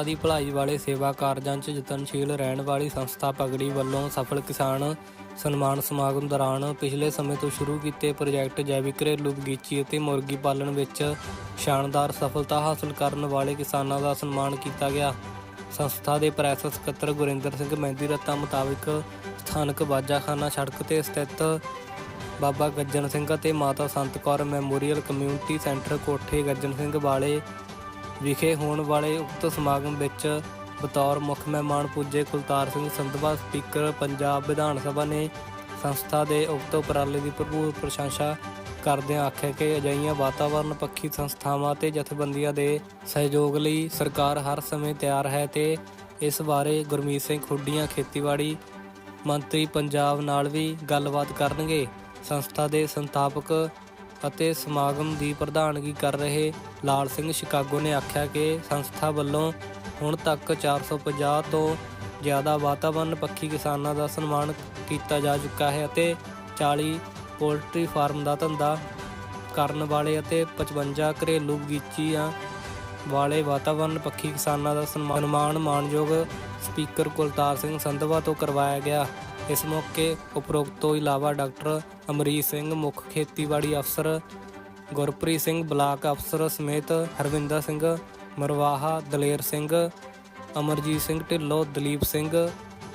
ਜਨਤਾ ਦੀ ਭਲਾਈ ਵਾਲੇ ਸੇਵਾ ਕਾਰਜਾਂ 'ਚ ਯਤਨਸ਼ੀਲ ਰਹਿਣ ਵਾਲੀ ਸੰਸਥਾ ਪਗੜੀ ਵੱਲੋਂ ਸਫਲ ਕਿਸਾਨ ਸਨਮਾਨ ਸਮਾਗਮ ਦੌਰਾਨ ਪਿਛਲੇ ਸਮੇਂ ਤੋਂ ਸ਼ੁਰੂ ਕੀਤੇ ਪ੍ਰੋਜੈਕਟ ਜੈਵਿਕ ਘਰੇਲੂ ਬਗੀਚੀ ਅਤੇ ਮੁਰਗੀ ਪਾਲਣ ਵਿੱਚ ਸ਼ਾਨਦਾਰ ਸਫਲਤਾ ਹਾਸਲ ਕਰਨ ਵਾਲੇ ਕਿਸਾਨਾਂ ਦਾ ਸਨਮਾਨ ਕੀਤਾ ਗਿਆ। ਸੰਸਥਾ ਦੇ ਪ੍ਰੈਸ ਸਕੱਤਰ ਗੁਰਿੰਦਰ ਸਿੰਘ ਮਹਿੰਦੀ ਰੱਤਾ ਮੁਤਾਬਕ ਸਥਾਨਕ ਬਾਜਾਖਾਨਾ ਸੜਕ ਤੇ ਸਥਿਤ ਬਾਬਾ ਗੱਜਣ ਸਿੰਘ ਅਤੇ ਮਾਤਾ ਸੰਤ ਕੌਰ ਮੈਮੋਰੀਅਲ ਕਮਿਊਨਿਟੀ ਸੈਂਟਰ ਕੋਠੇ ਗੱਜਣ ਸਿੰਘ ਵਾਲੇ ਵਿਖੇ ਹੋਣ ਵਾਲੇ ਉਕਤ ਸਮਾਗਮ ਵਿੱਚ ਬਤੌਰ ਮੁੱਖ ਮਹਿਮਾਨ ਪੁੱਜੇ ਕੁਲਤਾਰ ਸਿੰਘ ਸੰਧਵਾ, ਸਪੀਕਰ ਪੰਜਾਬ ਵਿਧਾਨ ਸਭਾ ਨੇ ਸੰਸਥਾ ਦੇ ਉਕਤ ਉਪਰਾਲੇ ਦੀ ਭਰਪੂਰ ਪ੍ਰਸ਼ੰਸਾ ਕਰਦਿਆਂ ਆਖਿਆ ਕਿ ਅਜਿਹੀਆਂ ਵਾਤਾਵਰਣ ਪੱਖੀ ਸੰਸਥਾਵਾਂ ਤੇ ਜਥੇਬੰਦੀਆਂ ਦੇ ਸਹਿਯੋਗ ਲਈ ਸਰਕਾਰ ਹਰ ਸਮੇਂ ਤਿਆਰ ਹੈ ਤੇ ਇਸ ਬਾਰੇ ਗੁਰਮੀਤ ਸਿੰਘ ਖੁੱਡੀਆਂ, ਖੇਤੀਬਾੜੀ ਮੰਤਰੀ ਪੰਜਾਬ ਨਾਲ ਵੀ ਗੱਲਬਾਤ ਕਰਨਗੇ। ਸੰਸਥਾ ਦੇ ਸੰਸਥਾਪਕ ਅਤੇ ਸਮਾਗਮ ਦੀ ਪ੍ਰਧਾਨਗੀ ਕਰ ਰਹੇ ਲਾਲ ਸਿੰਘ ਸ਼ਿਕਾਗੋ ਨੇ ਆਖਿਆ ਕਿ ਸੰਸਥਾ ਵੱਲੋਂ ਹੁਣ ਤੱਕ 450 ਤੋਂ ਜ਼ਿਆਦਾ ਵਾਤਾਵਰਣ ਪੱਖੀ ਕਿਸਾਨਾਂ ਦਾ ਸਨਮਾਨ ਕੀਤਾ ਜਾ ਚੁੱਕਾ ਹੈ ਅਤੇ 40 ਪੋਲਟਰੀ ਫਾਰਮ ਦਾ ਧੰਦਾ ਕਰਨ ਵਾਲੇ ਅਤੇ 55 ਘਰੇਲੂ ਬਗੀਚੀਆਂ ਵਾਲੇ ਵਾਤਾਵਰਣ ਪੱਖੀ ਕਿਸਾਨਾਂ ਦਾ ਸਨਮਾਨ ਮਾਣਯੋਗ ਸਪੀਕਰ ਕੁਲਤਾਰ ਸਿੰਘ ਸੰਧਵਾ ਤੋਂ ਕਰਵਾਇਆ ਗਿਆ। ਇਸ ਮੌਕੇ ਉਪਰੋਕਤ ਤੋਂ ਇਲਾਵਾ ਡਾਕਟਰ ਅਮਰੀਤ ਸਿੰਘ, ਮੁੱਖ ਖੇਤੀਬਾੜੀ ਅਫਸਰ ਗੁਰਪ੍ਰੀਤ ਸਿੰਘ, ਬਲਾਕ ਅਫਸਰ ਸਮੇਤ ਹਰਵਿੰਦਰ ਸਿੰਘ, ਮਰਵਾਹਾ ਦਲੇਰ ਸਿੰਘ, ਅਮਰਜੀਤ ਸਿੰਘ ਢਿੱਲੋਂ, ਦਲੀਪ ਸਿੰਘ,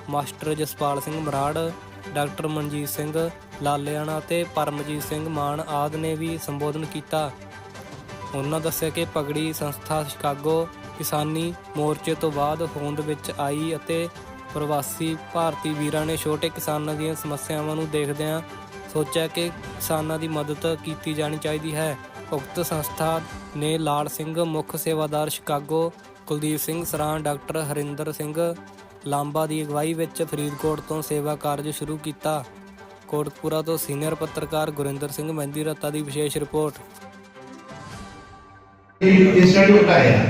ਮਾਸਟਰ ਜਸਪਾਲ ਸਿੰਘ ਮਰਾੜ, ਡਾਕਟਰ ਮਨਜੀਤ ਸਿੰਘ ਲਾਲਿਆਣਾ ਤੇ ਪਰਮਜੀਤ ਸਿੰਘ ਮਾਨ ਆਦ ਨੇ ਵੀ ਸੰਬੋਧਨ ਕੀਤਾ। ਉਹਨਾਂ ਦੱਸਿਆ ਕਿ ਪਗੜੀ ਸੰਸਥਾ ਸ਼ਿਕਾਗੋ ਕਿਸਾਨੀ ਮੋਰਚੇ ਤੋਂ ਬਾਅਦ ਹੋਂਦ ਵਿੱਚ ਆਈ ਅਤੇ ਪ੍ਰਵਾਸੀ ਭਾਰਤੀ ਵੀਰਾਂ ਨੇ ਛੋਟੇ ਕਿਸਾਨਾਂ ਦੀਆਂ ਸਮੱਸਿਆਵਾਂ ਨੂੰ ਦੇਖਦਿਆਂ ਸੋਚਿਆ ਕਿ ਕਿਸਾਨਾਂ ਦੀ ਮਦਦ ਕੀਤੀ ਜਾਣੀ ਚਾਹੀਦੀ ਹੈ। ਉਕਤ ਸੰਸਥਾ ਨੇ ਲਾਲ ਸਿੰਘ ਮੁੱਖ ਸੇਵਾਦਾਰ ਸ਼ਿਕਾਗੋ, ਕੁਲਦੀਪ ਸਿੰਘ ਸਰਾਂ, ਡਾਕਟਰ ਹਰਿੰਦਰ ਸਿੰਘ ਲਾਂਬਾ ਦੀ ਅਗਵਾਈ ਵਿੱਚ ਫਰੀਦਕੋਟ ਤੋਂ ਸੇਵਾ ਕਾਰਜ ਸ਼ੁਰੂ ਕੀਤਾ। ਕੋਟਪੂਰਾ ਤੋਂ ਸੀਨੀਅਰ ਪੱਤਰਕਾਰ ਗੁਰਿੰਦਰ ਸਿੰਘ ਮਹਿੰਦੀ ਰੱਤਾ ਦੀ ਵਿਸ਼ੇਸ਼ ਰਿਪੋਰਟ। ਇੰਸਟੀਟਿਊਟ ਆਇਆ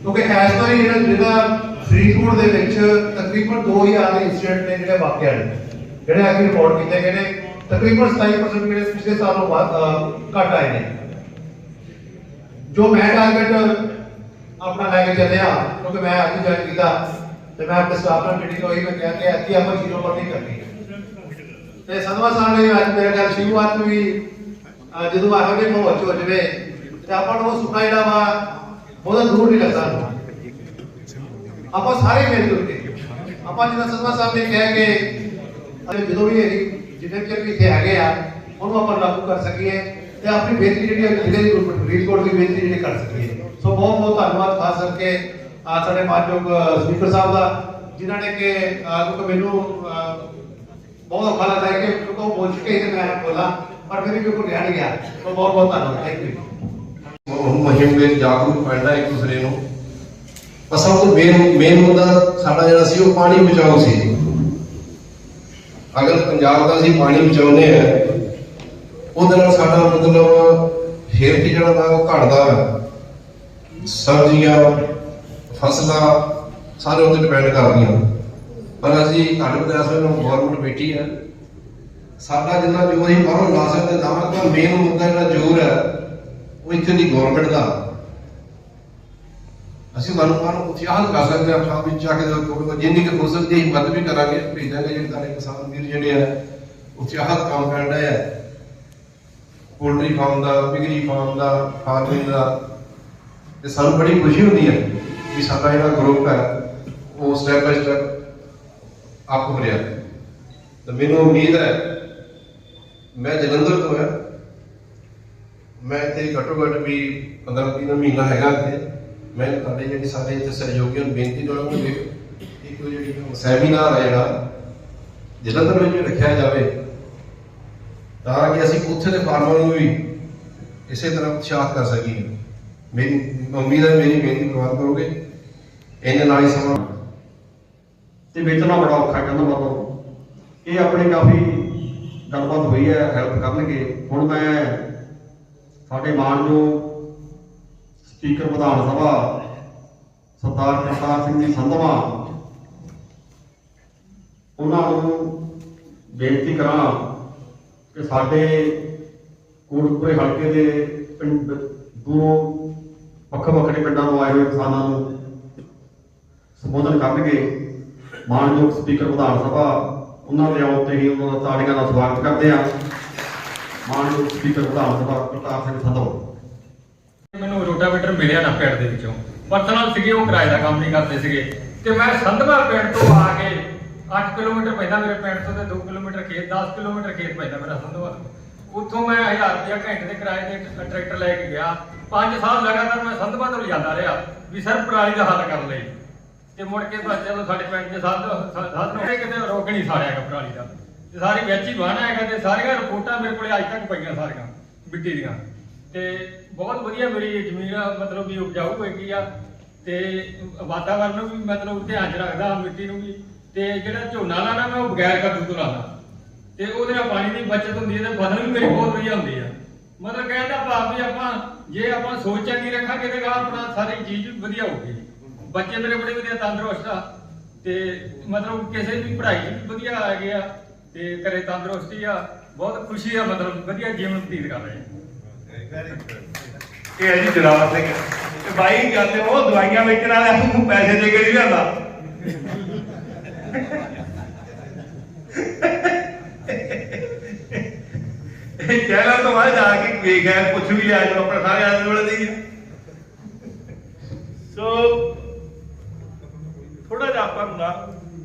ਕਿਉਂਕਿ ਇਸ ਵਾਰੀ ਜਿਹੜਾ ਫਰੀਦਕੋਟ ਦੇ ਵਿੱਚ ਤਕਰੀਬਨ 2000 ਦੇ ਇੰਸੀਡੈਂਟ ਨੇ ਜਿਹੜੇ ਵਾਕਿਆ ਨੇ ਜਿਹੜੇ ਅੱਗੇ ਰਿਪੋਰਟ ਕੀਤੇ ਗਏ ਨੇ। ਤਕਰੀਬਨ 27% ਜਿਹੜੇ ਪਿਛਲੇ ਸਾਲੋਂ ਬਾਅਦ ਅਹ, ਆਏ ਨੇ। ਜੋ ਮੈਂ ਟਾਰਗੇਟ ਆਪਣਾ ਲੈ ਕੇ ਚੱਲਿਆ ਕਿਉਂਕਿ ਮੈਂ ਅੱਜ ਜੁਆਇਨ ਕੀਤਾ ਤੇ ਮੈਂ ਆਪਣੇ ਸਟਾਫ ਨਾਲ ਮੀਟਿੰਗ ਹੋਈ ਮੈਂ ਕਿਹਾ ਕਿ ਅੱਗੇ ਆਪਾਂ ਜ਼ੀਰੋ ਪਰ ਨਹੀਂ ਕਰਨੀ ਤੇ ਸਦਵਾ ਸਾਹਿਬ ਨੇ ਅੱਜ ਮੇਰੇ ਨਾਲ ਸ਼ੁਰੂਆਤ ਵੀ ਜਦੋਂ ਆਹੋ ਜਿਹੇ ਮਾਹੌਲ ਚ ਹੋ ਜਵੇ ਤੇ ਆਪਾਂ ਨੂੰ ਉਹ ਸੁਪਨਾ ਜਿਹੜਾ ਵਾ ਬਹੁਤਾ ਦੂਰ ਨਹੀਂ ਲੱਗਦਾ। ਆਪਾਂ ਸਾਰੇ ਮਿਲ ਜੁਲ ਕੇ। ਆਪਾਂ ਜਿੱਦਾਂ ਸਦਵਾ ਸਾਹਿਬ ਨੇ ਕਿਹਾ ਕਿ ਜਦੋਂ ਵੀ ਜਿੰਨੇ ਚਿਰ ਵੀ ਇੱਥੇ ਹੈਗੇ ਆ, ਉਹਨੂੰ ਆਪਾਂ ਲਾਗੂ ਕਰ ਸਕੀਏ ਤੇ ਆਪਣੀ ਬੇਨਤੀ ਜਿਹੜੀ ਹੈ ਜ਼ਿਲ੍ਹੇ ਦੀ ਫਰੀਦਕੋਟ ਦੀ ਬੇਨਤੀ ਜਿਹੜੀ ਕਰ ਸਕੀਏ। ਸੋ ਬਹੁਤ ਬਹੁਤ ਧੰਨਵਾਦ ਖਾਸ ਕਰਕੇ ਸਾਡੇ ਮਾਨਯੋਗ ਸਪੀਕਰ ਸਾਹਿਬ ਦਾ, ਜਿਨ੍ਹਾਂ ਨੇ ਕਿ ਕਿਉਂਕਿ ਮੈਨੂੰ ਬਹੁਤ ਔਖਾ ਲੱਗਦਾ ਹੈ ਕਿ ਕਿਉਂਕਿ ਉਹ ਬੋਲ ਚੁੱਕੇ ਤੇ ਮੈਂ ਬੋਲਾਂ, ਪਰ ਫਿਰ ਵੀ ਕੋਈ ਰਹਿ ਨਹੀਂ ਗਿਆ। ਸੋ ਬਹੁਤ ਬਹੁਤ ਧੰਨਵਾਦ। ਥੈਂਕ ਯੂ ਉਹ ਮੁਹਿੰਮ ਵਿੱਚ ਜਾਗਰੂਕ ਕਰਨਾ ਇੱਕ ਦੂਸਰੇ ਨੂੰ ਪਰ ਸਭ ਤੋਂ ਮੇਨ ਮੇਨ ਮੁੱਦਾ ਸਾਡਾ ਜਿਹੜਾ ਸੀ ਉਹ ਪਾਣੀ ਬਚਾਓ ਸੀ। ਅਗਰ ਪੰਜਾਬ ਦਾ ਅਸੀਂ ਪਾਣੀ ਬਚਾਉਨੇ ਆ ਉਹਦੇ ਨਾਲ ਸਾਡਾ ਮਤਲਬ ਫੇਰ ਜਿਹੜਾ ਵਾ ਉਹ ਘਟਦਾ ਹੈ ਸਬਜ਼ੀਆਂ, ਫਸਲਾਂ, ਸਾਰੇ ਉਹਦੇ ਡਿਪੈਂਡ ਕਰਦੀਆਂ। ਪਰ ਅਸੀਂ ਘੱਟ ਬਦਾਸ ਨੂੰ ਗਵਰਨਮੈਂਟ ਬੈਠੀ ਹੈ ਸਾਡਾ ਜਿੰਨਾ ਜੋ ਅਸੀਂ ਬਾਹਰੋਂ ਲਾ ਸਕਦੇ ਤਾਂ ਤਾਂ ਮੇਨ ਮੁੱਦਾ ਜਿਹੜਾ ਜ਼ੋਰ ਹੈ, ਉਹ ਇੱਥੇ ਦੀ ਗਵਰਨਮੈਂਟ ਦਾ। ਅਸੀਂ ਮਨ ਨੂੰ ਉਤਸ਼ਾਹ ਕਰ ਸਕਦੇ ਹਾਂ, ਆਪਾਂ ਵਿੱਚ ਜਾ ਕੇ ਜਦੋਂ ਜਿੰਨੀ ਕੁ ਹੋ ਸਕਦੀ ਹੈ ਮਦਦ ਵੀ ਕਰਾਂਗੇ, ਭੇਜਾਂਗੇ ਜਿਹੜੇ ਸਾਡੇ ਕਿਸਾਨ ਵੀਰ ਜਿਹੜੇ ਆ ਉਤਸ਼ਾਹਤ ਕੰਮ ਕਰ ਰਹੇ ਆ। ਪੋਲਟਰੀ ਫਾਰਮ ਦਾ, ਪਿਗਰੀ ਫਾਰਮ ਦਾ, ਫਾਰਮਿੰਗ ਦਾ। ਤੇ ਸਾਨੂੰ ਬੜੀ ਖੁਸ਼ੀ ਹੁੰਦੀ ਹੈ ਵੀ ਸਾਡਾ ਜਿਹੜਾ ਗਰੁੱਪ ਹੈ ਉਹ ਸਟੈਪ ਬਾਈ ਸਟੈਪ ਆਪ ਹੋ ਰਿਹਾ। ਤੇ ਮੈਨੂੰ ਉਮੀਦ ਹੈ, ਮੈਂ ਜਲੰਧਰ ਤੋਂ ਹਾਂ ਮੈਂ ਇੱਥੇ ਘੱਟੋ ਘੱਟ ਵੀ 15 ਦਿਨ ਮਹੀਨਾ ਹੈਗਾ ਇੱਥੇ। ਮੈਂ ਤੁਹਾਡੇ ਜਿਹੜੇ ਸਾਡੇ ਇੱਥੇ ਸਹਿਯੋਗੀਆਂ ਨੂੰ ਬੇਨਤੀ ਕਰਾਂਗਾ ਵੀ ਇੱਕ ਜਿਹੜੀ ਸੈਮੀਨਾਰ ਹੈ ਜਿਹੜਾ ਜਲੰਧਰ ਵਿੱਚ ਰੱਖਿਆ ਜਾਵੇ, ਤਾਂ ਕਿ ਅਸੀਂ ਉੱਥੇ ਦੇ ਫਾਰਮਰ ਨੂੰ ਵੀ ਇਸੇ ਤਰ੍ਹਾਂ ਉਤਸ਼ਾਹਤ ਕਰ ਸਕੀਏ। ਮੇਰੀ ਉਮੀਦ ਹੈ ਮੇਰੀ ਬੇਨਤੀ ਪ੍ਰਵਾਨ ਕਰੋਗੇ ਇਹਦੇ ਨਾਲ ਹੀ ਸਮਾਂ ਤੇ ਵੇਚਣਾ ਬੜਾ ਔਖਾ ਕਹਿੰਦਾ ਮਤਲਬ ਇਹ ਆਪਣੇ ਕਾਫੀ ਗੱਲਬਾਤ ਹੋਈ ਹੈ ਹੈਲਪ ਕਰਨਗੇ। ਹੁਣ ਮੈਂ ਸਾਡੇ ਮਾਨਯੋਗ ਸਪੀਕਰ ਵਿਧਾਨ ਸਭਾ, ਸਰਦਾਰ ਕਰਤਾਰ ਸਿੰਘ ਜੀ ਸੰਧਵਾ। ਉਹਨਾਂ ਨੂੰ ਬੇਨਤੀ ਕਰਾਂ ਕਿ ਸਾਡੇ ਕੋਟਪੁਰੇ ਹਲਕੇ ਦੇ ਪਿੰਡ, ਦੂਰੋਂ ਵੱਖ ਵੱਖਰੇ ਪਿੰਡਾਂ ਤੋਂ ਆਏ ਹੋਏ ਕਿਸਾਨਾਂ ਨੂੰ ਸੰਬੋਧਨ ਕਰਨਗੇ। ਮਾਨਯੋਗ ਸਪੀਕਰ ਵਿਧਾਨ ਸਭਾ, ਉਹਨਾਂ ਦੇ ਆਉਣ ਤੇ ਹੀ ਉਹਨਾਂ ਦਾ ਤਾੜੀਆਂ ਨਾਲ ਸਵਾਗਤ ਕਰਦੇ ਆ ਮਾਨਯੋਗ ਸਪੀਕਰ ਵਿਧਾਨ ਸਭਾ, ਕਰਤਾਰ ਸਿੰਘ ਸੰਧੂ ਰੋਟਾਵੇਟਰ ਮਿਲਿਆ ਨਾ ਪਿੰਡ ਦੇ ਵਿੱਚੋਂ। ਪਰਸਨਲ ਸੀਗੇ, ਉਹ ਕਿਰਾਏ ਦਾ ਕੰਮ ਨਹੀਂ ਕਰਦੇ ਸੀਗੇ। ਤੇ ਮੈਂ ਸੰਧਵਾ ਪਿੰਡ ਤੋਂ ਆ ਕੇ 8 ਕਿਲੋਮੀਟਰ ਪੈਂਦਾ ਮੇਰੇ ਪਿੰਡ ਤੋਂ ਤੇ 2 ਕਿਲੋਮੀਟਰ ਖੇਤ 10 ਕਿਲੋਮੀਟਰ ਖੇਤ ਪੈਂਦਾ ਮੇਰਾ ਸੰਧਵਾ ਉੱਥੋਂ ਮੈਂ 1000 ਰੁਪਇਆ ਘੰਟੇ ਦੇ ਕਿਰਾਏ ਤੇ ਟਰੈਕਟਰ ਲੈ ਕੇ ਗਿਆ। 5 ਸਾਲ ਲਗਾਤਾਰ ਮੈਂ ਸੰਧਵਾ ਤੋਂ ਜਾਂਦਾ ਰਿਹਾ ਵੀ ਸਰ ਪਰਾਲੀ ਦਾ ਹੱਲ ਕਰ ਲਈ ਤੇ ਮੁੜ ਕੇ ਬਸ ਜਦੋਂ ਸਾਡੇ ਪਿੰਡ ਦੇ ਸਾਧ ਸਾਧ ਨੂੰ ਕਿਤੇ ਰੋਕ ਨਹੀਂ ਸਾੜਿਆਗਾ ਪਰਾਲੀ ਦਾ। ਤੇ ਸਾਰੀ ਵਿੱਚ ਹੀ ਵਾਹਣਾ ਹੈਗਾ ਤੇ ਸਾਰੀਆਂ ਰਿਪੋਰਟਾਂ ਮੇਰੇ ਕੋਲੇ ਅੱਜ ਤੱਕ ਪਈਆਂ ਸਾਰੀਆਂ ਮਿੱਟੀ ਦੀਆਂ। ਤੇ ਬਹੁਤ ਵਧੀਆ ਮੇਰੀ ਜ਼ਮੀਨ ਆ, ਮਤਲਬ ਵੀ ਉਪਜਾਊ ਹੈਗੀ ਆ ਤੇ ਵਾਤਾਵਰਨ ਨੂੰ ਵੀ ਮਤਲਬ ਧਿਆਨ ਚ ਰੱਖਦਾ ਮਿੱਟੀ ਨੂੰ ਵੀ। ਤੇ ਜਿਹੜਾ ਝੋਨਾ ਲਾਣਾ ਮੈਂ ਉਹ ਬਗੈਰ ਕੱਦੂ ਤੋਂ ਲਾਣਾ ਤੇ ਉਹਦੇ ਨਾਲ ਪਾਣੀ ਦੀ ਬਚਤ ਹੁੰਦੀ ਹੈ ਤੇ ਫਸਲ ਵੀ ਮੇਰੀ ਬਹੁਤ ਵਧੀਆ ਹੁੰਦੀ ਆ। ਮਤਲਬ ਕਹਿਣ ਦਾ ਭਾਵ ਵੀ ਆਪਾਂ ਜੇ ਆਪਾਂ ਸੋਚ ਚੰਗੀ ਰੱਖਾਂਗੇ ਤੇ ਗਾ ਆਪਣਾ ਸਾਰੀ ਚੀਜ਼ ਵੀ ਵਧੀਆ ਹੋਊਗੀ। ਬੱਚੇ ਮੇਰੇ ਬੜੇ ਵਧੀਆ ਤੰਦਰੁਸਤ ਆ। ਤੇ ਮਤਲਬ ਕਿਸੇ ਦੀ ਪੜ੍ਹਾਈ 'ਚ ਵੀ ਵਧੀਆ ਹੈਗੇ ਆ ਤੇ ਘਰੇ ਤੰਦਰੁਸਤੀ ਆ ਬਹੁਤ ਖੁਸ਼ੀ ਆ ਮਤਲਬ ਵਧੀਆ ਜੀਵਨ ਬਤੀਤ ਕਰ ਰਹੇ ਆ। ਇਹ ਹੈ ਜੀ ਜਲਾਲ ਸਿੰਘ। ਤੇ ਬਾਈ ਜਾਂਦੇ ਉਹ ਦਵਾਈਆਂ ਵੇਚਣ ਵਾਲਿਆਂ ਨੂੰ ਪੈਸੇ ਦੇ ਕੇ ਨਹੀਂ ਲਿਆਂਦਾ ਇਹ ਚੈਨਲ ਤੋਂ ਬਾਅਦ ਜਾ ਕੇ ਵੇਖਿਆ ਕੁਝ ਵੀ ਲਿਆ ਜੋ ਆਪਣੇ ਸਾਰੇ ਆਦਮੀ ਵਾਲੇ ਦੀ ਸੋ ਥੋੜਾ ਜਿਹਾ ਆਪਾਂ ਨੂੰ ਨਾ,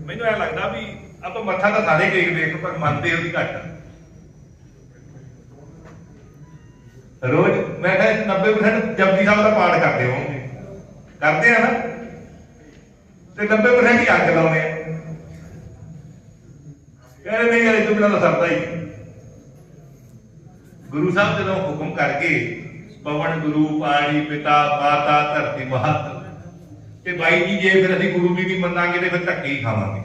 ਮੈਨੂੰ ਇਹ ਲੱਗਦਾ ਵੀ ਆਪਾਂ ਮੱਥਾ ਤਾਂ ਸਾਰੇ ਟੇਕ ਦੇਖ ਪਰ ਮੰਨਦੇ ਉਹਦੀ ਘੱਟ ਆ। ਰੋਜ਼ ਮੈਂ ਕਿਹਾ 90% ਜਪਜੀ ਸਾਹਿਬ ਦਾ ਪਾਠ ਕਰਦੇ ਹੋਣਗੇ। ਕਰਦੇ ਆ ਨਾ। ਤੇ 90% ਹੀ ਅੱਗ ਲਾਉਂਦੇ ਆ। ਕਹਿੰਦੇ ਨਹੀਂ ਯਾਰ ਤੋਂ ਬਿਨਾਂ ਤਾਂ ਸਰਦਾ ਹੀ। ਗੁਰੂ ਸਾਹਿਬ ਜਦੋਂ ਹੁਕਮ ਕਰਕੇ ਪਵਨ ਗੁਰੂ ਪਾਣੀ ਪਿਤਾ ਮਾਤਾ ਧਰਤੀ ਮਹਤ ਤੇ ਬਾਈ ਜੀ ਜੇ ਫਿਰ ਅਸੀਂ ਗੁਰੂ ਵੀ ਨਹੀਂ ਮੰਨਾਂਗੇ ਤੇ ਫਿਰ ਧੱਕੇ ਹੀ ਖਾਵਾਂਗੇ।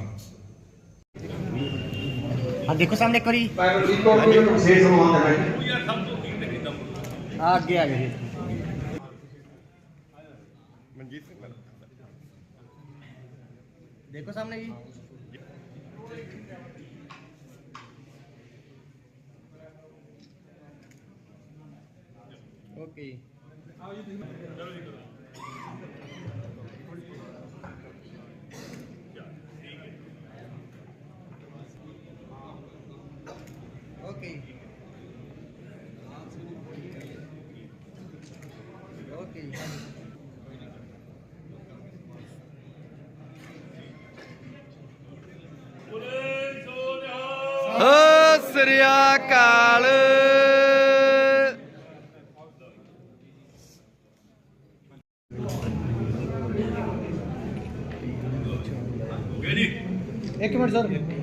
ਆ ਦੇਖੋ ਸਾਹਮਣੇ ਇੱਕ ਵਾਰੀ। ਪਰ ਇੱਕ ਹੋਰ ਕੋਈ ਵਿਸ਼ੇਸ਼ ਜੀ ਯਾਰ ਸਭ ਤੋਂ ਕੀ ਦਮ ਆ ਅੱਗੇ ਆ ਗਏ ਦੇਖੋ ਸਾਹਮਣੇ ਜੀ ਓਕੇ ਓ ਕਾਲ ਇੱਕ ਮਿੰਟ ਸਰ।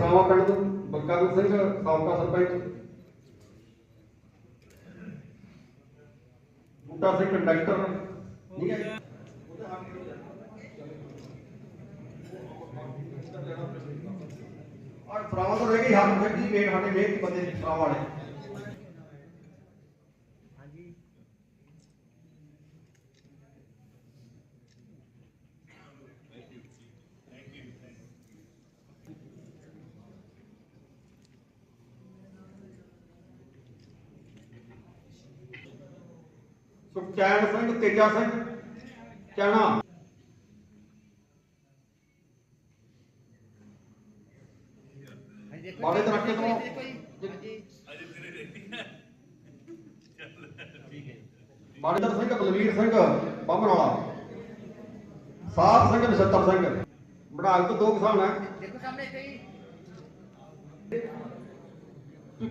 ਸਰਾਵਾ ਪਿੰਡ ਤੋਂ ਬਲਕਰਨ ਸਿੰਘ ਸਾਬਕਾ ਸਰਪੰਚ। ਬੂਟਾ ਸਿੰਘ ਕੰਡਕਟਰ। ਠੀਕ ਹੈ ਔਰ ਸਰਾਵਾ ਤੋਂ ਰਹਿ ਗਈ ਹੱਥ ਫਿਰ ਜੀ ਮੇਨ ਸਾਡੇ ਮੇਨ ਬੰਦੇ ਸਰਾਵਾ ਵਾਲੇ। ਸੁਖਚੈਨ ਸਿੰਘ ਤੇਜਾ ਸਿੰਘ ਚਣਾ ਬਾਲੇ ਤਰਾਕੇ ਤੋਂ ਬਾਲੇਦਰ ਸਿੰਘ ਬਲਵੀਰ ਸਿੰਘ ਬੰਮਣ ਵਾਲਾ ਸਾਧ ਸਿੰਘ ਨਛੱਤਰ ਸਿੰਘ। ਬੜਾਲ ਤੋਂ ਦੋ ਕਿਸਾਨ ਹੈ ਦੇਖੋ ਸਾਹਮਣੇ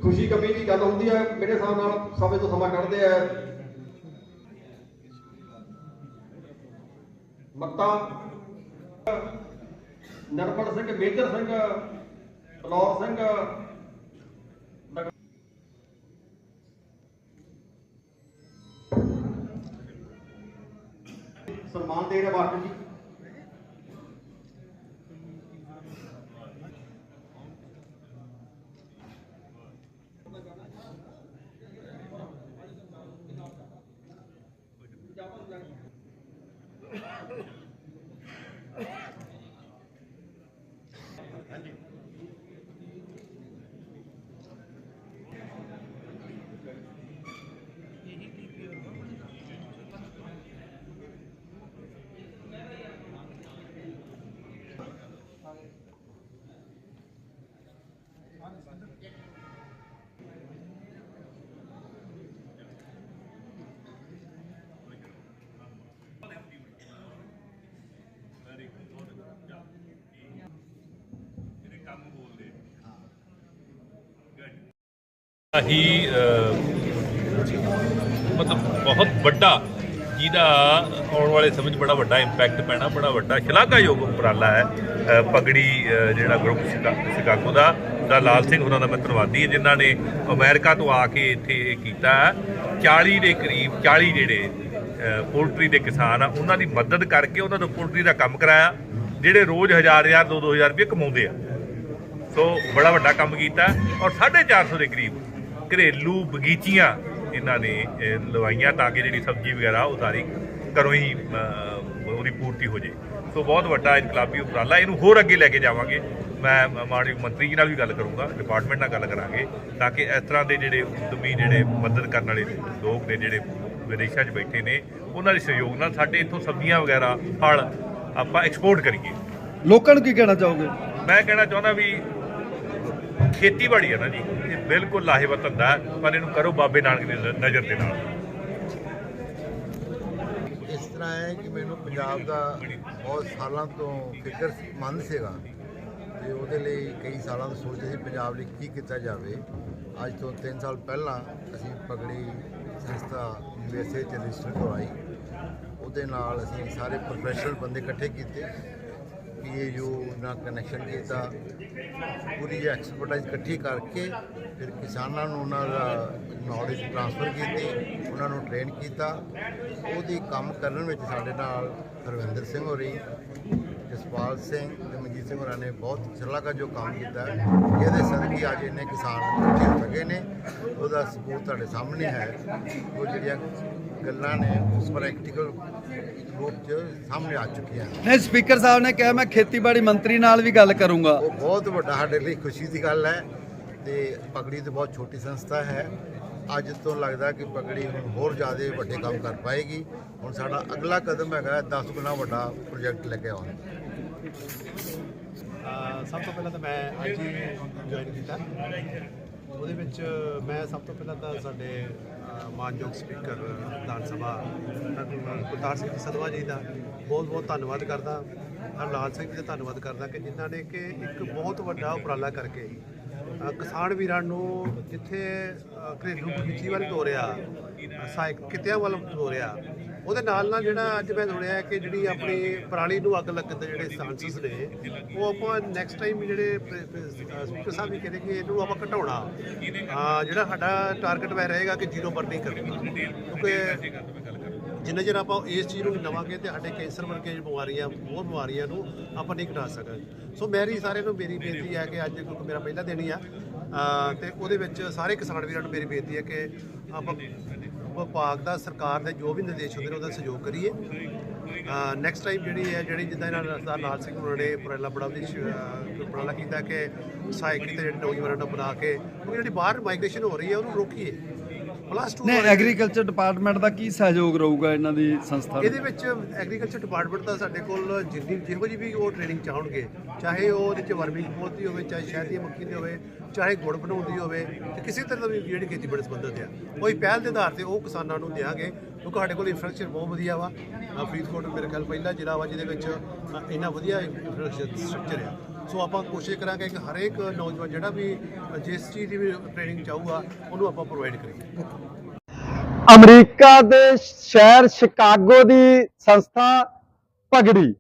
ਖੁਸ਼ੀ ਕਮੀ ਦੀ ਗੱਲ ਹੁੰਦੀ ਹੈ ਮੇਰੇ ਹਿਸਾਬ ਨਾਲ ਸਮੇਂ ਤੋਂ ਸਮਾਂ ਕੱਢਦੇ ਆ। ਮੱਤਾ ਨਰਮਲ ਸਿੰਘ ਮੇਜਰ ਸਿੰਘ ਬਲੌਰ ਸਿੰਘ। ਸਨਮਾਨ ਦੇ ਰਹੇ ਬਾਟੂ ਜੀ ਹੀ ਮਤਲਬ ਬਹੁਤ ਵੱਡਾ ਜਿਹਦਾ ਆਉਣ ਵਾਲੇ ਸਮੇਂ 'ਚ ਬੜਾ ਵੱਡਾ ਇੰਪੈਕਟ ਪੈਣਾ ਬੜਾ ਵੱਡਾ ਸ਼ਲਾਘਾਯੋਗ ਉਪਰਾਲਾ ਹੈ ਅ, ਪਗੜੀ ਜਿਹੜਾ ਗਰੁੱਪ ਸ਼ਿਕਾ- ਸ਼ਿਕਾਗੋ ਦਾ ਦਾ ਲਾਲ ਸਿੰਘ ਉਹਨਾਂ ਦਾ ਮੈਂ ਧੰਨਵਾਦੀ ਹਾਂ ਜਿਨ੍ਹਾਂ ਨੇ ਅਮਰੀਕਾ ਤੋਂ ਆ ਕੇ ਇੱਥੇ ਇਹ ਕੀਤਾ ਹੈ। 40 ਦੇ ਕਰੀਬ 40 ਜਿਹੜੇ ਪੋਲਟਰੀ ਦੇ ਕਿਸਾਨ ਆ ਉਹਨਾਂ ਦੀ ਮਦਦ ਕਰਕੇ ਉਹਨਾਂ ਤੋਂ ਪੋਲਟਰੀ ਦਾ ਕੰਮ ਕਰਾਇਆ ਜਿਹੜੇ ਰੋਜ਼ ਹਜ਼ਾਰ ਹਜ਼ਾਰ ਦੋ ਦੋ ਹਜ਼ਾਰ ਰੁਪਏ ਕਮਾਉਂਦੇ ਆ। ਸੋ ਬੜਾ ਵੱਡਾ ਕੰਮ ਕੀਤਾ ਔਰ 450 ਦੇ ਕਰੀਬ ਘਰੇਲੂ ਬਗੀਚੀਆਂ ਇਹਨਾਂ ਨੇ ਲਵਾਈਆਂ ਤਾਂ ਕਿ ਜਿਹੜੀ ਸਬਜ਼ੀ ਵਗੈਰਾ ਉਹ ਸਾਰੀ ਘਰੋਂ ਹੀ ਉਹਦੀ ਪੂਰਤੀ ਹੋ ਜੇ ਸੋ ਬਹੁਤ ਵੱਡਾ ਇਨਕਲਾਬੀ ਉਪਰਾਲਾ ਇਹਨੂੰ ਹੋਰ ਅੱਗੇ ਲੈ ਕੇ ਜਾਵਾਂਗੇ। ਮੈਂ ਮਾਨਯੋਗ ਮੰਤਰੀ ਜੀ ਨਾਲ ਵੀ ਗੱਲ ਕਰੂੰਗਾ ਡਿਪਾਰਟਮੈਂਟ ਨਾਲ ਗੱਲ ਕਰਾਂਗੇ ਤਾਂ ਕਿ ਇਸ ਤਰ੍ਹਾਂ ਦੇ ਜਿਹੜੇ ਉਦਮੀ ਜਿਹੜੇ ਮਦਦ ਕਰਨ ਵਾਲੇ ਲੋਕ ਨੇ ਜਿਹੜੇ ਵਿਦੇਸ਼ਾਂ 'ਚ ਬੈਠੇ ਨੇ ਉਹਨਾਂ ਦੇ ਸਹਿਯੋਗ ਨਾਲ ਸਾਡੇ ਇੱਥੋਂ ਸਬਜ਼ੀਆਂ ਵਗੈਰਾ ਫਲ ਆਪਾਂ ਐਕਸਪੋਰਟ ਕਰੀਏ। ਲੋਕਾਂ ਨੂੰ ਕੀ ਕਹਿਣਾ ਚਾਹੋਗੇ? ਮੈਂ ਕਹਿਣਾ ਚਾਹੁੰਦਾ ਵੀ ਖੇਤੀਬਾੜੀ ਹੈ ਨਾ ਜੀ, ਇਹ ਬਿਲਕੁਲ ਲਾਹੇਵੰਦ ਧੰਦਾ ਪਰ ਇਹਨੂੰ ਕਰੋ ਬਾਬੇ ਨਾਨਕ ਦੀ ਨਜ਼ਰ ਦੇ ਨਾਲ। ਇਸ ਤਰ੍ਹਾਂ ਹੈ ਕਿ ਮੈਨੂੰ ਪੰਜਾਬ ਦਾ ਬਹੁਤ ਸਾਲਾਂ ਤੋਂ ਫਿਕਰ ਮੰਦ ਸੀਗਾ। ਤੇ ਉਹਦੇ ਲਈ ਕਈ ਸਾਲਾਂ ਤੋਂ ਸੋਚਦੇ ਸੀ ਪੰਜਾਬ ਲਈ ਕੀ ਕੀਤਾ ਜਾਵੇ। ਅੱਜ ਤੋਂ 3 ਸਾਲ ਪਹਿਲਾਂ ਅਸੀਂ ਪਗੜੀ ਸੰਸਥਾ ਯੂਐਸਏ ਚ ਰਜਿਸਟਰ ਕਰਵਾਈ। ਉਹਦੇ ਨਾਲ ਅਸੀਂ ਸਾਰੇ ਪ੍ਰੋਫੈਸ਼ਨਲ ਬੰਦੇ ਇਕੱਠੇ ਕੀਤੇ। ਪੀਏਯੂ ਨਾਲ ਕਨੈਕਸ਼ਨ ਕੀਤਾ, ਪੂਰੀ ਐਕਸਪਰਟਾਈਜ਼ ਇਕੱਠੀ ਕਰਕੇ ਫਿਰ ਕਿਸਾਨਾਂ ਨੂੰ ਉਹਨਾਂ ਦਾ ਨੌਲੇਜ ਟ੍ਰਾਂਸਫਰ ਕੀਤੀ, ਉਹਨਾਂ ਨੂੰ ਟ੍ਰੇਨ ਕੀਤਾ। ਉਹਦੀ ਕੰਮ ਕਰਨ ਵਿੱਚ ਸਾਡੇ ਨਾਲ ਹਰਵਿੰਦਰ ਸਿੰਘ ਹੋਰੀ, ਜਸਪਾਲ ਸਿੰਘ ਸਿੰਘ ਹੋਰਾਂ ਨੇ ਬਹੁਤ ਸ਼ਲਾਘਾ ਜੋ ਕੰਮ ਕੀਤਾ ਹੈ। ਇਹਦੇ ਸਦਕੇ ਅੱਜ ਇੰਨੇ ਕਿਸਾਨ ਇਕੱਠੇ ਹੋ ਸਕੇ ਨੇ। ਉਹਦਾ ਸਬੂਤ ਤੁਹਾਡੇ ਸਾਹਮਣੇ ਹੈ। ਉਹ ਜਿਹੜੀਆਂ ਗੱਲਾਂ ਨੇ ਉਸ ਪ੍ਰੈਕਟੀਕਲ ਰੂਪ 'ਚ ਸਾਹਮਣੇ ਆ ਚੁੱਕੀਆਂ ਨੇ। ਨਹੀਂ ਸਪੀਕਰ ਸਾਹਿਬ ਨੇ ਕਿਹਾ ਮੈਂ ਖੇਤੀਬਾੜੀ ਮੰਤਰੀ ਨਾਲ ਵੀ ਗੱਲ ਕਰੂੰਗਾ। ਉਹ ਬਹੁਤ ਵੱਡਾ ਸਾਡੇ ਲਈ ਖੁਸ਼ੀ ਦੀ ਗੱਲ ਹੈ ਤੇ ਪਗੜੀ ਤੇ ਬਹੁਤ ਛੋਟੀ ਸੰਸਥਾ ਹੈ। ਅੱਜ ਤੋਂ ਲੱਗਦਾ ਕਿ ਪਗੜੀ ਹੁਣ ਹੋਰ ਜ਼ਿਆਦਾ ਵੱਡੇ ਕੰਮ ਕਰ ਪਾਏਗੀ। ਹੁਣ ਸਾਡਾ ਅਗਲਾ ਕਦਮ ਹੈਗਾ 10 ਗੁਣਾ ਵੱਡਾ ਪ੍ਰੋਜੈਕਟ ਲੈ ਕੇ ਆਉਣਾ। ਸਭ ਤੋਂ ਪਹਿਲਾਂ ਤਾਂ ਮੈਂ ਅੱਜ ਹੀ ਜੁਆਇਨ ਕੀਤਾ। ਉਹਦੇ ਵਿੱਚ ਮੈਂ ਸਭ ਤੋਂ ਪਹਿਲਾਂ ਤਾਂ ਸਾਡੇ ਮਾਨਯੋਗ ਸਪੀਕਰ ਵਿਧਾਨ ਸਭਾ ਕੁਲਤਾਰ ਸਿੰਘ ਸਦਵਾ ਜੀ ਦਾ ਬਹੁਤ ਬਹੁਤ ਧੰਨਵਾਦ ਕਰਦਾ। ਹਰਲਾਲ ਸਿੰਘ ਜੀ ਦਾ ਧੰਨਵਾਦ ਕਰਦਾ ਕਿ ਜਿਨ੍ਹਾਂ ਨੇ ਕਿ ਇੱਕ ਬਹੁਤ ਵੱਡਾ ਉਪਰਾਲਾ ਕਰਕੇ ਕਿਸਾਨ ਵੀਰਾਂ ਨੂੰ ਜਿੱਥੇ ਘਰੇਲੂ ਬਗੀਚੀ ਵੱਲ ਤੋਰਿਆ ਸਹਾਇਕ ਕਿੱਤਿਆਂ ਵੱਲ ਤੋਰਿਆ ਉਹਦੇ ਨਾਲ ਨਾਲ ਜਿਹੜਾ ਅੱਜ ਮੈਂ ਸੁਣਿਆ ਕਿ ਜਿਹੜੀ ਆਪਣੀ ਪਰਾਲੀ ਨੂੰ ਅੱਗ ਲੱਗਣ ਦੇ ਜਿਹੜੇ ਚਾਂਸਸ ਨੇ, ਉਹ ਆਪਾਂ ਨੈਕਸਟ ਟਾਈਮ ਜਿਹੜੇ ਸਪੀਕਰ ਸਾਹਿਬ ਵੀ ਕਹਿੰਦੇ ਕਿ ਇਹਨੂੰ ਆਪਾਂ ਘਟਾਉਣਾ। ਜਿਹੜਾ ਸਾਡਾ ਟਾਰਗੇਟ ਵੈ ਰਹੇਗਾ ਕਿ ਜ਼ੀਰੋ ਬਰਨਿੰਗ ਕਰਨਾ ਕਿਉਂਕਿ ਜਿੰਨਾ ਚਿਰ ਆਪਾਂ ਇਸ ਚੀਜ਼ ਨੂੰ ਨਹੀਂ ਲਵਾਂਗੇ ਤੇ ਸਾਡੇ ਕੈਂਸਰ ਵਰਗੇ ਬਿਮਾਰੀਆਂ, ਹੋਰ ਬਿਮਾਰੀਆਂ ਨੂੰ ਆਪਾਂ ਨਹੀਂ ਘਟਾ ਸਕਾਂਗੇ। ਸੋ ਮੇਰੀ ਸਾਰਿਆਂ ਨੂੰ ਮੇਰੀ ਬੇਨਤੀ ਹੈ ਕਿ ਅੱਜ ਕਿਉਂਕਿ ਮੇਰਾ ਪਹਿਲਾ ਦਿਨ ਹੀ ਆ। ਅਹ ਤੇ ਉਹਦੇ ਵਿੱਚ ਸਾਰੇ ਕਿਸਾਨ ਵੀਰਾਂ ਨੂੰ ਮੇਰੀ ਬੇਨਤੀ ਹੈ ਕਿ ਆਪਾਂ ਵਿਭਾਗ ਦਾ ਸਰਕਾਰ ਦੇ ਜੋ ਵੀ ਨਿਰਦੇਸ਼ ਹੁੰਦੇ ਨੇ ਉਹਦਾ ਸਹਿਯੋਗ ਕਰੀਏ। ਨੈਕਸਟ ਟਾਈਮ ਜਿਹੜੀ ਹੈ ਜਿਹੜੀ ਜਿੱਦਾਂ ਇਹਨਾਂ ਸਰਦਾਰ ਲਾਲ ਸਿੰਘ ਹੋਰਾਂ ਨੇ ਉਪਰਾਲਾ ਬੜਾ ਵੀ ਉਪਰਾਲਾ ਕੀਤਾ ਕਿ ਸਹਾਇਕ ਕੀਤੇ ਜਿਹੜੇ ਨੌਜਵਾਨਾਂ ਨੂੰ ਬਣਾ ਕੇ ਕਿਉਂਕਿ ਜਿਹੜੀ ਬਾਹਰ ਮਾਈਗ੍ਰੇਸ਼ਨ ਹੋ ਰਹੀ ਹੈ ਉਹਨੂੰ ਰੋਕੀਏ। ਪਲੱਸ 2 ਨਹੀਂ ਐਗਰੀਕਲਚਰ ਡਿਪਾਰਟਮੈਂਟ ਦਾ ਕੀ ਸਹਿਯੋਗ ਰਹੂਗਾ ਇਹਨਾਂ ਦੀ ਸੰਸਥਾ ਦਾ ਇਹਦੇ ਵਿੱਚ ਐਗਰੀਕਲਚਰ ਡਿਪਾਰਟਮੈਂਟ ਦਾ ਸਾਡੇ ਕੋਲ ਜਿੰਨੀ ਜਿਹੋ ਜਿਹੀ ਵੀ ਉਹ ਟ੍ਰੇਨਿੰਗ ਚਾਹਣਗੇ ਚਾਹੇ ਉਹ ਉਹਦੇ ਚ ਵਰਮਿੰਗ ਦੀ ਹੋਵੇ ਚਾਹੇ ਸ਼ਹਿਦ ਦੀ ਮੱਖੀ ਦੀ ਹੋਵੇ ਚਾਹੇ ਗੁੜ ਬਣਾਉਂਦੀ ਹੋਵੇ ਤੇ ਕਿਸੇ ਤਰ੍ਹਾਂ ਦੀ ਵੀ ਜਿਹੜੀ ਖੇਤੀਬਾੜੀ ਸੰਬੰਧਿਤ ਆ ਕੋਈ ਪਹਿਲ ਦੇ ਆਧਾਰ ਤੇ ਉਹ ਕਿਸਾਨਾਂ ਨੂੰ ਦਿਆਂਗੇ। ਕਿਉਂਕਿ ਸਾਡੇ ਕੋਲ ਇਨਫਰਾਸਟ੍ਰਕਚਰ ਬਹੁਤ ਵਧੀਆ ਵਾ। ਫਰੀਦਕੋਟ ਮੇਰੇ ਖਿਆਲ ਪਹਿਲਾ ਜ਼ਿਲ੍ਹਾ ਵਾ, ਜਿਹਦੇ ਵਿੱਚ ਇੰਨਾ ਵਧੀਆ ਇਨਫਰਾਸਟ੍ਰਕਚਰ ਆ। ਸੋ ਆਪਾਂ ਕੋਸ਼ਿਸ਼ ਕਰਾਂਗੇ ਕਿ ਹਰੇਕ ਨੌਜਵਾਨ ਜਿਹੜਾ ਵੀ ਜਿਸ ਚੀਜ਼ ਦੀ ਵੀ ਟ੍ਰੇਨਿੰਗ ਚਾਹੂਗਾ, ਉਹਨੂੰ ਆਪਾਂ ਪ੍ਰੋਵਾਈਡ ਕਰੀਏ। ਅਮਰੀਕਾ ਦੇ ਸ਼ਹਿਰ ਸ਼ਿਕਾਗੋ ਦੀ ਸੰਸਥਾ ਪਗੜੀ।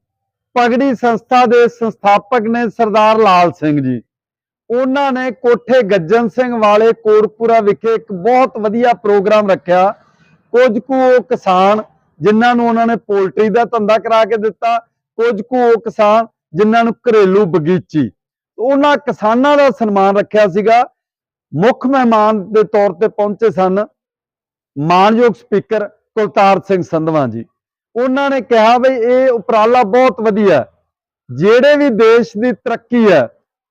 ਪਗੜੀ ਸੰਸਥਾ ਦੇ ਸੰਸਥਾਪਕ ਨੇ ਸਰਦਾਰ ਲਾਲ ਸਿੰਘ ਜੀ। ਉਹਨਾਂ ਨੇ ਕੋਠੇ ਗੱਜਨ ਸਿੰਘ ਵਾਲੇ ਕੋਟਪੁਰਾ ਵਿਖੇ ਇੱਕ ਬਹੁਤ ਵਧੀਆ ਪ੍ਰੋਗਰਾਮ ਰੱਖਿਆ। ਕੁਝ ਕੁ ਉਹ ਕਿਸਾਨ ਜਿਨ੍ਹਾਂ ਨੂੰ ਉਹਨਾਂ ਨੇ ਪੋਲਟਰੀ ਦਾ ਧੰਦਾ ਕਰਾ ਕੇ ਦਿੱਤਾ, ਕੁਝ ਕੁ ਉਹ ਕਿਸਾਨ ਜਿਨ੍ਹਾਂ ਨੂੰ ਘਰੇਲੂ ਬਗੀਚੀ। ਉਹਨਾਂ ਕਿਸਾਨਾਂ ਦਾ ਸਨਮਾਨ ਰੱਖਿਆ ਸੀਗਾ। ਮੁੱਖ ਮਹਿਮਾਨ ਦੇ ਤੌਰ ਤੇ ਪਹੁੰਚੇ ਸਨ ਮਾਨਯੋਗ ਸਪੀਕਰ ਕੁਲਤਾਰ ਸਿੰਘ ਸੰਧਵਾ ਜੀ। ਉਹਨਾਂ ਨੇ ਕਿਹਾ ਵੀ ਇਹ ਉਪਰਾਲਾ ਬਹੁਤ ਵਧੀਆ ਜਿਹੜੇ ਵੀ ਦੇਸ਼ ਦੀ ਤਰੱਕੀ ਹੈ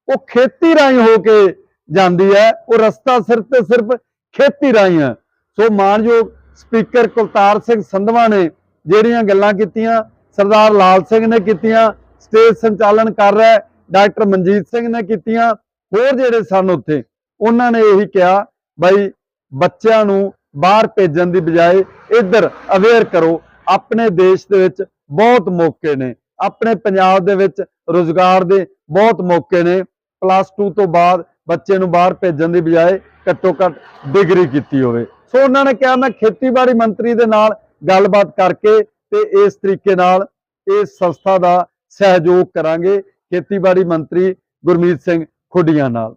ਉਹ ਖੇਤੀ ਰਾਹੀਂ ਹੋ ਕੇ ਜਾਂਦੀ ਹੈ। ਉਹ ਰਸਤਾ ਸਿਰਫ ਤੇ ਸਿਰਫ ਖੇਤੀ ਰਾਹੀਂ ਹੈ। ਸੋ ਮਾਨਯੋਗ ਸਪੀਕਰ ਕੁਲਤਾਰ ਸਿੰਘ ਸੰਧਵਾ ਨੇ ਜਿਹੜੀਆਂ ਗੱਲਾਂ ਕੀਤੀਆਂ, ਸਰਦਾਰ ਲਾਲ ਸਿੰਘ ਨੇ ਕੀਤੀਆਂ, ਸਟੇਜ ਸੰਚਾਲਨ ਕਰ ਰਿਹਾ ਡਾਕਟਰ ਮਨਜੀਤ ਸਿੰਘ ਨੇ ਕੀਤੀਆਂ, ਹੋਰ ਜਿਹੜੇ ਸਨ ਉੱਥੇ, ਉਹਨਾਂ ਨੇ ਇਹੀ ਕਿਹਾ, ਬਈ ਬੱਚਿਆਂ ਨੂੰ ਬਾਹਰ ਭੇਜਣ ਦੀ ਬਜਾਏ ਇੱਧਰ ਅਵੇਅਰ ਕਰੋ, ਆਪਣੇ ਦੇਸ਼ ਦੇ ਵਿੱਚ ਬਹੁਤ ਮੌਕੇ ਨੇ, ਆਪਣੇ ਪੰਜਾਬ ਦੇ ਵਿੱਚ ਰੋਜ਼ਗਾਰ ਦੇ ਬਹੁਤ ਮੌਕੇ ਨੇ ਪਲੱਸ 2 ਤੋਂ ਬਾਅਦ ਬੱਚੇ ਨੂੰ ਬਾਹਰ ਭੇਜਣ ਦੀ ਬਜਾਏ ਘੱਟੋ ਘੱਟ ਡਿਗਰੀ ਕੀਤੀ ਹੋਵੇ। ਸੋ ਉਹਨਾਂ ਨੇ ਕਿਹਾ, ਮੈਂ ਖੇਤੀਬਾੜੀ ਮੰਤਰੀ ਦੇ ਨਾਲ ਗੱਲਬਾਤ ਕਰਕੇ ਤੇ ਇਸ ਤਰੀਕੇ ਨਾਲ ਇਸ ਸੰਸਥਾ ਦਾ ਸਹਿਯੋਗ ਕਰਾਂਗੇ, ਖੇਤੀਬਾੜੀ ਮੰਤਰੀ ਗੁਰਮੀਤ ਸਿੰਘ ਖੁੱਡੀਆਂ ਨਾਲ।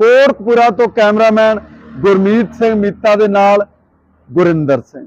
ਕੋਟਪੁਰਾ ਤੋਂ ਕੈਮਰਾਮੈਨ ਗੁਰਮੀਤ ਸਿੰਘ ਮੀਤਾ ਦੇ ਨਾਲ ਗੁਰਿੰਦਰ ਸਿੰਘ।